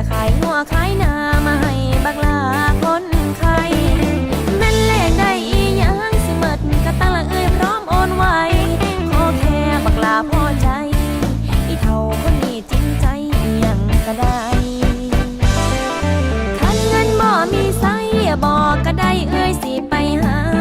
ะขายงัวขายนามาให้บักลาคนไข้แม่นเลขได้อีหยังสิมิดกะตั้งละเอ้ยพร้อมโอนไวขอแค่บักลาพอใจ อีเท่าคนนี้จริงใจยังก็ได้คันเงินบ่มีไสบ่ก็ได้เอ้ยสิไปหา